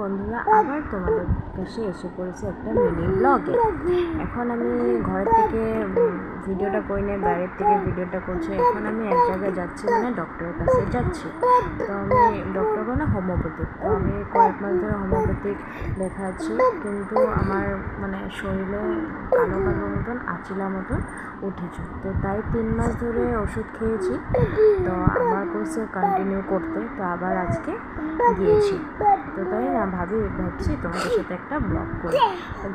বন্ধুরা, আবার তোমাদের কাছে এসে পড়েছে একটা মিনি ব্লগে এখন আমি ঘরের থেকে ভিডিওটা করে নিয়ে বাইরের থেকে ভিডিওটা করছি। এখন আমি এক জায়গায় যাচ্ছি মানে ডক্টরের কাছে যাচ্ছি। তো আমি ডক্টর বলে হোমিওপ্যাথিক তো আমি কয়েক মাস ধরে হোমিওপ্যাথিক দেখাচ্ছি কিন্তু আমার মানে শরীরে কালো কালো মতন, আচিলা মতন উঠেছে। তো তাই তিন মাস ধরে ওষুধ খেয়েছি। তো আবার করছে কন্টিনিউ করতে। তো আবার আজকে গিয়েছি। তো তাই না? ভাবি, ভাবছি তোমাদের সাথে একটা ব্লগ করি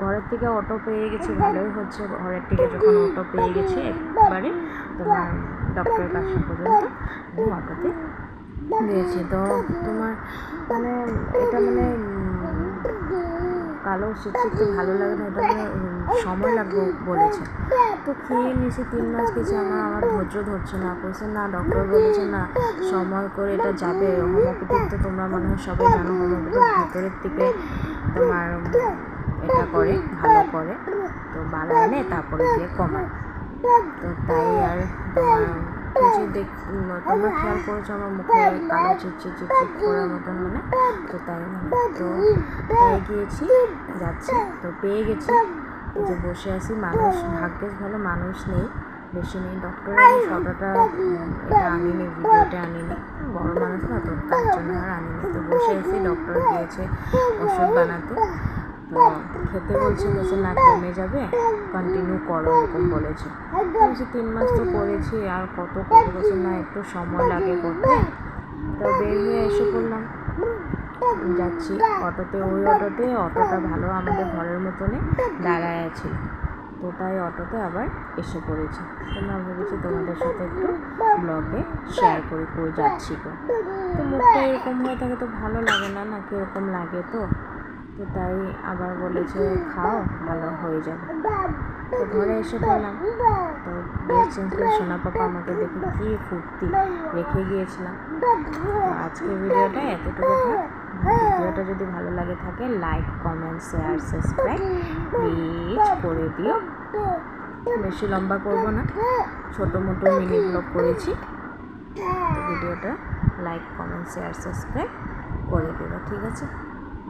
ঘরের থেকে অটো পেয়ে গেছি, ভালোই হচ্ছে। ঘরের থেকে যখন অটো পেয়ে গেছি, একবারে তোমার ডক্টরের কাছে পর্যন্ত অটোতে গিয়েছি তো কালো শিখতে ভালো লাগে না এটা সময় লাগবে বলেছে। তো খেয়ে নিয়েছি, তিন মাস গেছে আমার আমার ধৈর্য ধরছে না। বলছে না ডক্টর বলেছে না, সময় করে এটা যাবে। হোমিওপ্যাথিক তো তোমরা মনে হয় সবাই জানো, হোমিওপ্যাথিক ভেতরের থেকে তোমার এটা করে, ভালো করে। তো বালা এনে তারপরে গিয়ে কমায়। তো তাই আর তোমার কিছু দেখ তোমরা খেয়াল করেছ আমার মুখে কালো চিটচি চিটচিট করার মতন মানে? তো তাই তো পেয়ে গিয়েছি যাচ্ছি তো পেয়ে গেছি। যে বসে আছি মানুষ ভাগ্যেস ভালো মানুষ নেই বেশি নেই ডক্টর আমি উম, এটা আনিনি ভিডিওটা আনিনি। বড় মানুষ না তো তার জন্য আর আনিনি। তো বসে আছি ডক্টর দিয়েছে ওষুধ বানাতে। খেতে বলছে বলছে না কমে যাবে? কন্টিনিউ করো, এরকম বলেছে। বলছি তিন মাস তো করেছি, আর কত করব বলছে না একটু সময় লাগে করতে? তো বের হয়ে এসে পড়লাম যাচ্ছি অটোতে, ওই অটোতে। অটোটা ভালো আমাদের ঘরের মতনই দাঁড়ায় আছে। তো তাই অটোতে আবার এসে পড়েছি। তো না ভেবেছি তোমাদের সাথে একটু ব্লগে শেয়ার করে করে যাচ্ছি তো মুখটা এরকম হয়ে থাকে তো ভালো লাগে না না কীরকম লাগে তো? তো তাই আবার বলেছে, খাও, ভালো হয়ে যাবে। তো ঘরে এসে পড়লাম তো ড্রেস করে সোনা পাপা আমাকে দেখে কি ফুর্তি রেখে গিয়েছিলাম। আজকের ভিডিওটা এতটুকু ভিডিওটা যদি ভালো লাগে থাকে like comment share subscribe please করে দিও। বেশি লম্বা করব না, ছোটো মোটো মিনি ব্লগ করেছি। ভিডিওটা লাইক কমেন্ট শেয়ার সাবস্ক্রাইব করে দেবো ঠিক আছে?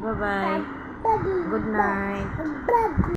Bye bye Good night.